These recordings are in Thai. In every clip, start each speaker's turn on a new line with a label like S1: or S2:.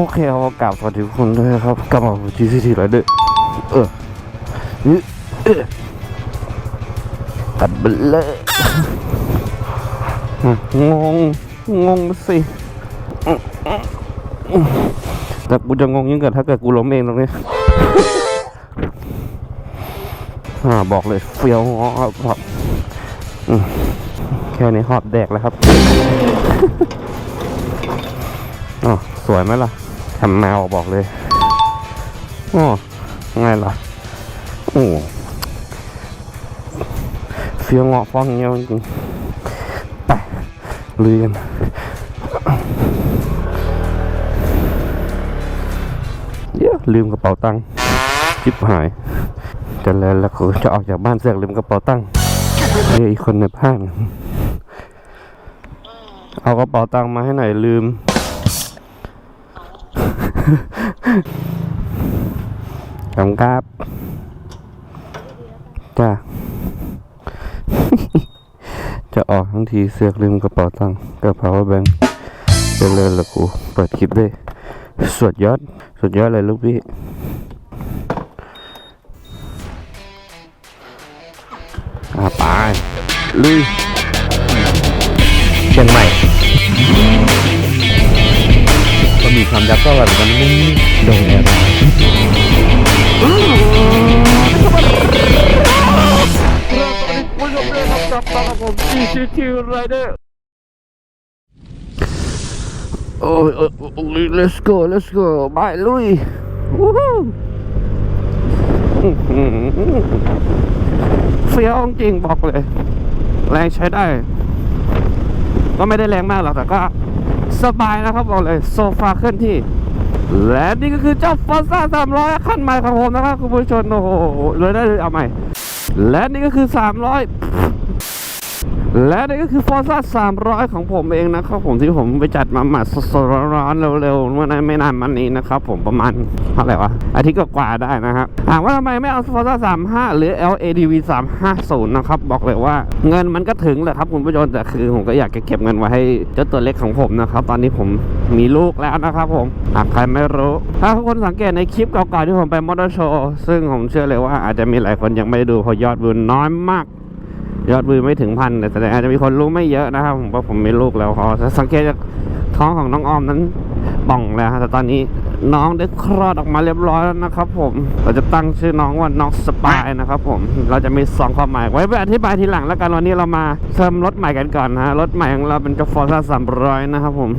S1: โอเคครับกราบสวัสดีทุกคนด้วยครับกลับมาทีซีทีไรเด้อเออเออเออกันเบลเลยงง งงสิแต่กูจะงงยิ่งกว่าถ้าเกิดกูล้มเองตรงนี้อ่าบอกเลยเฟี้ยวงอครับแค่นี้หอบแดกแล้วครับ อ๋อ สวยไหมล่ะ ทำแมวบอกเลยอ๋อไงล่ะโอ้เฟี้ยวเงาะฟ้องเงี้ยวจริงไปลุยกันเดี๋ยวลืมกระเป๋าตังค์จิบหายจะแล้วแล้วคือจะออกจากบ้านเสือกลืมกระเป๋าตังค์เฮ้ยอีกคนในบ้านเอากระเป๋าตังค์มาให้หน่อยลืม ขอบครับ จ้า จะออกทั้งทีเสือกลืมกระเป๋าตังค์กระเป๋าแบงค์เจริญละกูเปิดคลิปด้วยสุดยอด สุดยอดเลยลูกพี่อะไปลุย ความยักษ์ก็แบบกันนี่ดงแอร์โอ้ยโอ้ยโอ้ย let's go let's go ไปลุยวู้ฮู้อื้อหือเฟี้ยวจริงบอกเลย แรงใช้ได้ ก็ไม่ได้แรงมากหรอกแต่ก็ สบายนะครับบอกเลยโซฟาเคลื่อนที่ และนี่ก็คือเจ้าฟอร์ซ่า300ขั้นใหม่ของผมนะครับคุณผู้ชมโอ้โหเลยได้เลยเอาใหม่ และนี่ก็คือ 300 และนี่ก็คือฟอร์ซ่า300 ของผมเองนะครับผมที่ผมไปจัดมาหมาสดๆร้อนๆเร็วๆเมื่อไม่นานมานี้นะครับผมประมาณเท่าไหร่วะอาทิตย์กว่าๆได้นะครับถามว่าทำไมไม่เอาฟอร์ซ่า35 หรือ LADV 350 นะครับบอกเลยว่าเงินมันก็ถึงแหละครับคุณผู้ชมแต่คือผมก็อยากจะเก็บเงินไว้ให้เจ้าตัวเล็กของผมนะครับตอนนี้ผมมีลูกแล้วนะครับผมหากใครไม่รู้ ถ้าทุกคนสังเกตในคลิปเก่าๆที่ผมไปมอเตอร์โชว์ซึ่งผมเชื่อเลยว่าอาจจะมีหลายคนยังไม่ดูเพราะยอดวิวน้อยมาก ยอดวิวไม่ถึงพันแต่แสดงอาจจะมีคนรู้ไม่เยอะนะครับผมเพราะผมมีลูกแล้วพอสังเกตจากท้องของน้องออมนั้นป่องแล้วแต่ตอนนี้น้องได้คลอดออกมาเรียบร้อยแล้วนะครับผมเราจะตั้งชื่อน้องว่าน้องสปายนะครับผมเราจะมีสองความหมายไว้ไปอธิบายทีหลังแล้วกันวันนี้เรามาเติมรถใหม่กันก่อนนะรถใหม่ของเราเป็นกฟอร์ซ่าสามร้อยนะครับผม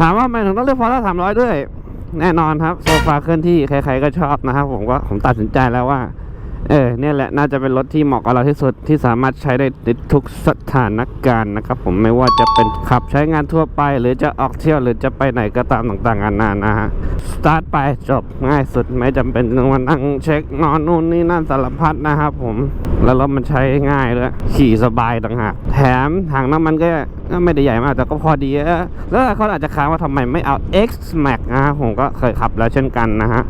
S1: ถามว่าทำไมถึงต้องเลือกฟอร์ซ่าสามร้อยด้วย แน่นอนครับโซฟาเคลื่อนที่ใครๆก็ชอบนะครับผมก็ผมตัดสินใจแล้วว่า เออเนี่ยแหละน่าจะเป็นรถที่เหมาะกับเราที่สุดที่สามารถใช้ได้ทุกสถานการณ์นะครับ ผมไม่ว่าจะเป็นขับใช้งานทั่วไป หรือจะออกเที่ยวหรือจะไปไหนก็ตามต่างๆนานานะฮะสตาร์ทไปจบง่ายสุดไม่จำเป็นต้องมานั่งเช็คนอนนู่นนี่นั่นสารพัดนะครับผมแล้วรถมันใช้ง่ายด้วยขี่สบายต่างหากแถมถังน้ำมันก็ก็ไม่ได้ใหญ่มากแต่ก็พอดีแล้วเขาอาจจะค้างว่าทำไมไม่เอา X Max นะฮะผมก็เคยขับแล้วเช่นกันนะฮะ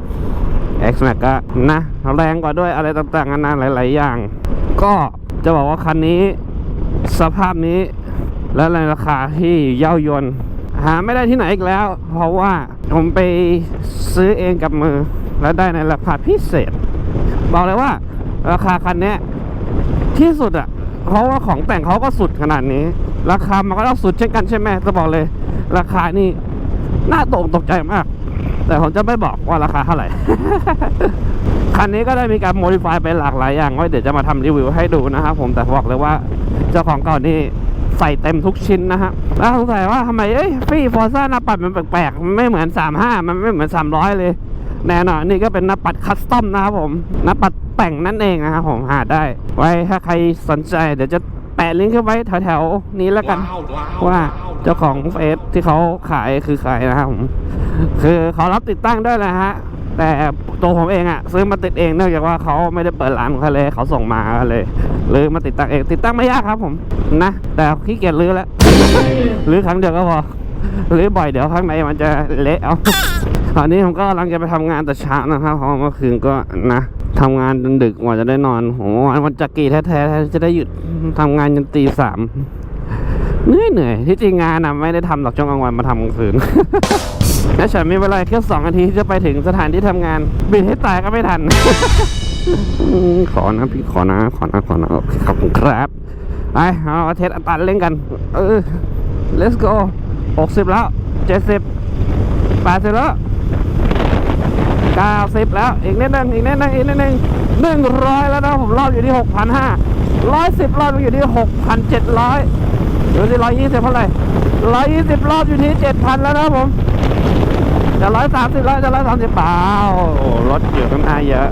S1: X Max ก็นะแรงกว่าด้วยอะไรต่างๆนานาหลาย ๆ อย่าง ก็จะบอกว่าคันนี้สภาพนี้และในราคาที่เย่ายวนหาไม่ได้ที่ไหนอีกแล้ว เพราะว่าผมไปซื้อเองกับมือ แล้วได้ในราคาพิเศษ บอกเลยว่า ราคาคันนี้ที่สุดอะเพราะว่าของแต่งเขาก็สุดขนาดนี้ ราคามันก็ต้องสุดเช่นกันใช่ไหมจะบอกเลย ราคานี่น่าตกตกใจมาก แต่ผมจะไม่บอกว่าราคาเท่าไหร่ คันนี้ก็ได้มีการโมดิฟายไปหลากหลายอย่างไว้เดี๋ยวจะมาทำรีวิวให้ดูนะครับผมแต่บอกเลยว่าเจ้าของเก่านี่ใส่เต็มทุกชิ้นนะฮะแล้วสงสัยว่าทำไมเอ้ยฟี่ฟอร์ซ่าหน้าปัดมันแปลกๆมันไม่เหมือน 35 มันไม่เหมือน 300 เลย แน่นอนนี่ก็เป็นหน้าปัดคัสตอมนะครับผมหน้าปัดแต่งนั่นเองนะครับผมหาได้ ไว้ถ้าใครสนใจเดี๋ยวจะแปะลิงก์ขึ้นไว้แถวๆนี้แล้วกันว่า เจ้าของเฟซที่เขาขายคือใครนะครับผมคือเขารับติดตั้งด้วยนะฮะ แต่ตัวผมเองอะซื้อมาติดเองเนื่องจากว่าเขาไม่ได้เปิดร้านของเขาเลยเขาส่งมาเลยเลยมาติดตั้งเองติดตั้งไม่ยากครับผมนะ แต่ขี้เกียจรื้อแล้วรื้อครั้งเดียวก็พอรื้อบ่อยเดี๋ยวข้างในมันจะเละเอาตอนนี้ผมก็กำลังจะไปทำงานแต่เช้านะครับเพราะเมื่อคืนก็นะทำงานจนดึกกว่าจะได้นอนโหวันวันจักรีแท้ๆจะได้หยุดทำงานจนตีสาม เหนื่อยเหนื่อยที่จริงงานนะไม่ได้ทำหรอกช่วงกลางวันมาทำกลางคืนและฉันมีเวลาแค่สองนาทีจะไปถึงสถานที่ทำงานบินให้ตายก็ไม่ทัน ขอนะพี่ขอนะ ขอนะขอนะขอบคุณครับไปเอาเทสอัตราเล่นกัน เออ let's go หกสิบแล้วเจ็ดสิบแปดสิบแล้วเก้าสิบแล้ว อีกนิดนึงอีกนิดนึงอีกนิดนึงหนึ่งร้อยแล้วนะผมรอบอยู่ที่หกพันห้าร้อยสิบรอบอยู่ที่หกพันเจ็ดร้อย ดูสิร้อยยี่สิบเท่าไหร่ร้อยยี่สิบรอบอยู่ที่เจ็ดพันแล้วนะผมจะร้อยสามสิบแล้วจะร้อยสามสิบเปล่าโอ้รถอยู่ข้างหน้าเยอะ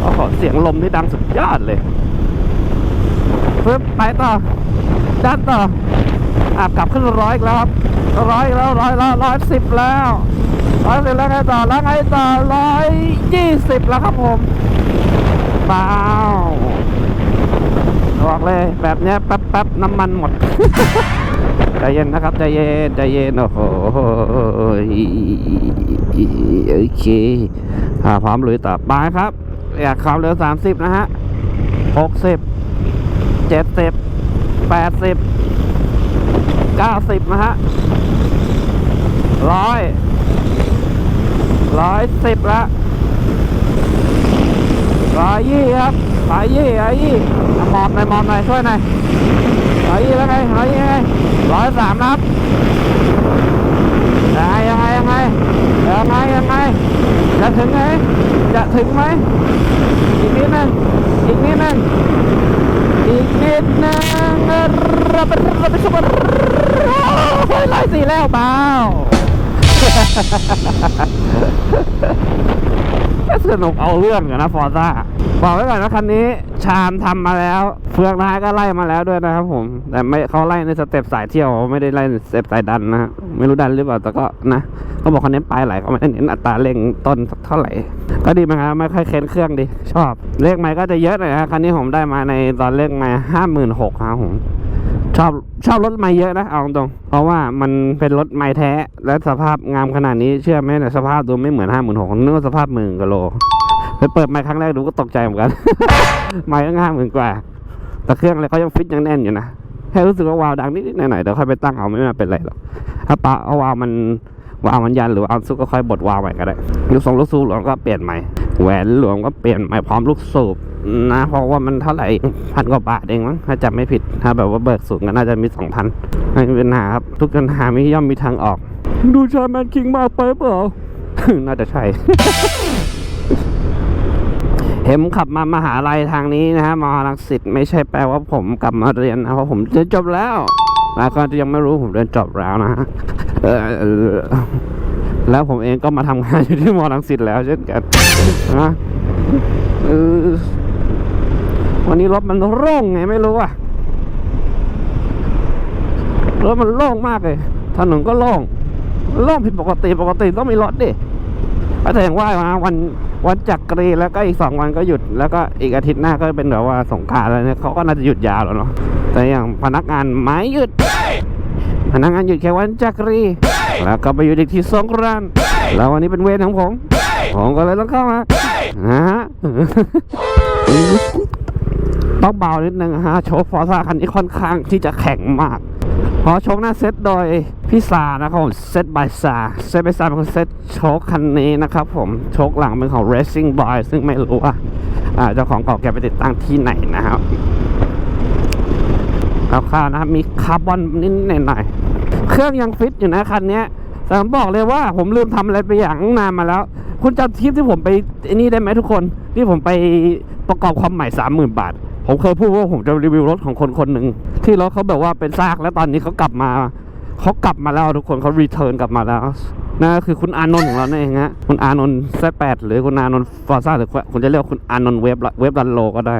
S1: โอ้โหเสียงลมนี่ดังสุดยอดเลยปึ๊บไปต่อดันต่ออาบกลับขึ้นร้อยอีกแล้วครับร้อยแล้วร้อยแล้วร้อยสิบแล้วร้อยสิบแล้วไงต่อแล้วไงต่อร้อยยี่สิบแล้วครับผมเปล่า บอกเลย แบบนี้แป๊บๆน้ำมันหมดใจเย็นนะครับใจเย็นใจเย็นโอ้โหโอเคอ่าพร้อมลุยต่อไปครับ อยากความเร็วสามสิบนะฮะหกสิบเจ็ดสิบแปดสิบเก้าสิบนะฮะร้อยร้อยสิบละร้อยยี่ครับร้อยยี่ร้อยยี่ อะมอบหน่อยมอบหน่อยช่วยหน่อยร้อยยี่แล้วไงร้อยยี่ไงร้อยสามนะครับยังไงยังไงยังไงยังไงยังไงจะถึงไหมจะถึงไหมอีกนิดนึงอีกนิดนึงอีกนิดนึงรับไปรับไปชมโอ้ยไล่สีแล้วเปล่าสนุกเอาเรื่องกันนะฟอร์ซ่า บอกไว้ก่อนนะคันนี้ชามทำมาแล้ว เฟืองท้ายก็ไล่มาแล้วด้วยนะครับผม แต่ไม่เขาไล่ในสเต็ปสายเที่ยวไม่ได้ไล่ในสเต็ปสายดันนะฮะไม่รู้ดันหรือเปล่าแต่ก็นะเขาบอกเขาเน้นปลายไหลเขาไม่ได้เน้นอัตราเร่งต้นเท่าไหร่ ก็ดีไหมครับไม่ค่อยเค้นเครื่องดี ชอบเลขไม้ก็จะเยอะหน่อยนะคันนี้ผมได้มาในตอนเลขไม้ห้าหมื่นหกครับผมชอบชอบรถไม่เยอะนะเอาตรงเพราะว่ามันเป็นรถไม่แท้และสภาพงามขนาดนี้เชื่อไหมเนี่ยสภาพดูไม่เหมือนห้าหมื่นหกนึกว่าสภาพหมื่นกิโล ไปเปิดไม้ครั้งแรกดูก็ตกใจเหมือนกัน ไม้ก็ห้าหมื่นกว่า แต่เครื่องอะไรเขายังฟิตยังแน่นอยู่นะแค่รู้สึกว่าวาวดังนิดๆหน่อยๆเดี๋ยวค่อยไปตั้งเอาไม่น่าเป็นไรหรอกถ้าปะเอาวาวมันวาวมันยันหรือวาล์วซุกก็ค่อยบดวาวใหม่ก็ได้ลูกทรงลูกสูบหลวงก็เปลี่ยนใหม่แหวนหลวงก็เปลี่ยนใหม่พร้อมลูกสูบนะเพราะว่ามันเท่าไหร่พันกว่าบาทเองมั้งถ้าจำไม่ผิดถ้าแบบว่าเบิกสูงก็น่าจะมีสองพันไม่มีปัญหาครับ ทุกปัญหามีย่อมมีทางออก ดูชาแมนคิงมากไปเปล่า น่าจะใช่ เห็นขับมามหาลัยทางนี้นะฮะมหาลังสิตไม่ใช่แปลว่าผมกลับมาเรียนนะเพราะผมเรียนจบแล้วแล้วก็ยังไม่รู้ผมเรียนจบแล้วนะฮะแล้วผมเองก็มาทำงานอยู่ที่มอลังสิตแล้วเช่นกันนะวันนี้รถมันโล่งไงไม่รู้อะรถมันโล่งมากเลยถนนก็โล่งโล่งผิดปกติปกติต้องมีรถดิก็แสดงว่ามาวัน วันจักรีแล้วก็อีกสองวันก็หยุดแล้วก็อีกอาทิตย์หน้าก็เป็นแบบว่าสงการอะไรเนี่ยเขาก็น่าจะหยุดยาวแล้วเนาะแต่อย่างพนักงานไม่หยุด พนักงานหยุดแค่วันจักรี แล้วก็ไปหยุดอีกที่สงกรานต์แล้ววันนี้เป็นเวรของผม ผมก็เลยต้องเข้ามานะฮะต้องเบานิดนึงฮะโชว์ฟอร์ซ่าคันนี้ค่อนข้างที่จะแข็งมาก เพราะโชคหน้าเซตโดยพี่ซานะครับผมเซตบายซาเซตบายซาเป็นคนเซตโชคคันนี้นะครับผมโชคหลังเป็นของ Racing Boy ซึ่งไม่รู้ว่าเจ้าของเก่าแกไปติดตั้งที่ไหนนะครับคร่าวๆนะครับมีคาร์บอนนิดหน่อยๆเครื่องยังฟิตอยู่นะคันนี้แต่ผมบอกเลยว่าผมลืมทำอะไรไปอย่างนานมาแล้ว คุณจำคลิปที่ผมไปนี่ได้ไหมทุกคนที่ผมไปประกอบความใหม่สามหมื่นบาท ผมเคยพูดว่าผมจะรีวิวรถของคนคนหนึ่งที่รถเขาแบบว่าเป็นซากแล้วตอนนี้เขากลับมาเขากลับมาแล้วทุกคนเขารีเทิร์นกลับมาแล้วนั่นก็คือคุณอานนท์ของเราเนี่ยเองฮะคุณอานนท์แซแปดหรือคุณอานนท์ฟอร์ซ่าหรือคุณจะเรียกคุณอานนท์เวฟเวฟดันโลก็ได้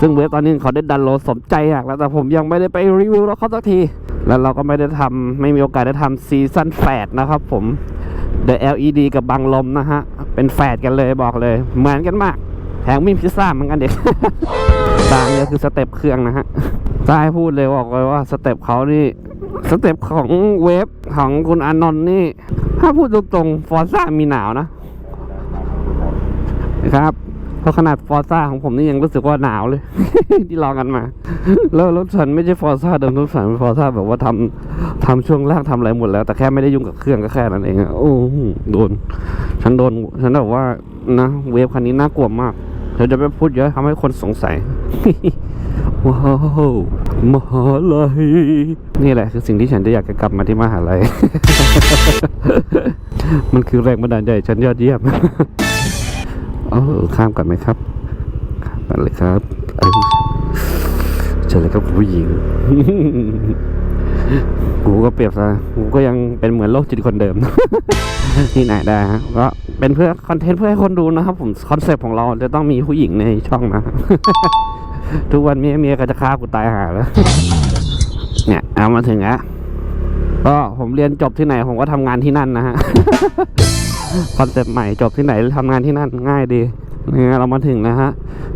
S1: ซึ่งเวฟตอนนี้เขาได้ดันโลสมใจอยากแล้วแต่ผมยังไม่ได้ไปรีวิวรถเขาสักที แล้วเราก็ไม่ได้ทำไม่มีโอกาสได้ทำซีซั่นแฟดนะครับผม The LED กับบังลมนะฮะเป็นแฝดกันเลยบอกเลย เหมือนกันมากแถมมีพิซซ่าเหมือนกันเด็กางเนี่ยคือสเต็ปเครื่องนะฮะใต้พูดเลยบอกเลยว่าสเต็ปเขานี่สเต็ปของเวฟของคุณอานนท์นี่ ถ้าพูดตรงๆฟอร์ซ่ามีหนาวนะนะครับเพราะขนาดฟอร์ซ่าของผมนี่ยังรู้สึกว่าหนาวเลย ที่ลองกันมา แล้วรถฉันไม่ใช่ฟอร์ซ่าเดิมรถฉันเป็นฟอร์ซ่าแบบว่าทำทำช่วงล่างทำอะไรหมดแล้ว แต่แค่ไม่ได้ยุ่งกับเครื่องก็แค่นั้นเองอะโอ้โหโดน ฉันโดน ฉันแบบว่านะ เวฟคันนี้น่ากลัวมากเดี๋ยวจะไปพูดเยอะทำให้คนสงสัย ว้าวมหาลัยนี่แหละคือสิ่งที่ฉันจะอยากจะกลับมาที่มหาลัย มันคือแรงบันดาลใจฉันยอดเยี่ยมเออข้ามก่อนไหมครับข้ามก่อนเลยครับเจอเลยครับผู้หญิงกูก็เปรียบซะกูก็ยังเป็นเหมือนโลกจิตคนเดิม ที่ไหนได้ฮะก็เป็นเพื่อคอนเทนต์เพื่อให้คนดูนะครับ ผมคอนเซปต์ของเราจะต้องมีผู้หญิงในช่องนะ ทุกวันเมียเมียก็จะฆ่ากูตายหาแล้วเนี่ยเอามาถึงอะก็ผมเรียนจบที่ไหนผมก็ทำงานที่นั่นนะฮะคอนเซปต์ใหม่จบที่ไหนทำงานที่นั่นง่ายดี เนี่ยเรามาถึงนะฮะ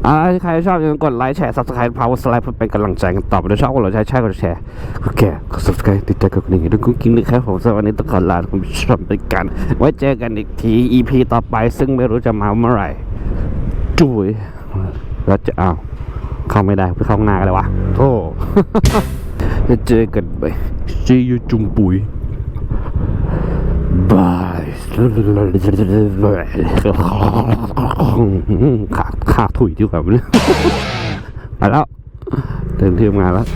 S1: อ่าใครชอบอย่าลืมกดไลค์แชร์ subscribe power slide เพื่อเป็นกำลังใจกันต่อไปด้วยชอบกดไลค์แชร์กดแชร์โอเคกด subscribe ติดตามกดกระดิ่งด้วยกุ้งกิ้งนะครับผมสำหรับวันนี้ต้องขอลาคุณผู้ชมไปกัน ไว้เจอกันอีกที EP ต่อไปซึ่งไม่รู้จะมาเมื่อไหร่จุ้ยแล้วจะเอาเข้าไม่ได้ไปเข้าห้องน้ากันเลยวะโธ่จะเจอกันไป See you จุงปุยบาย ขาขาถุยดีกว่าไปแล้วเดินที่มงานแล้ว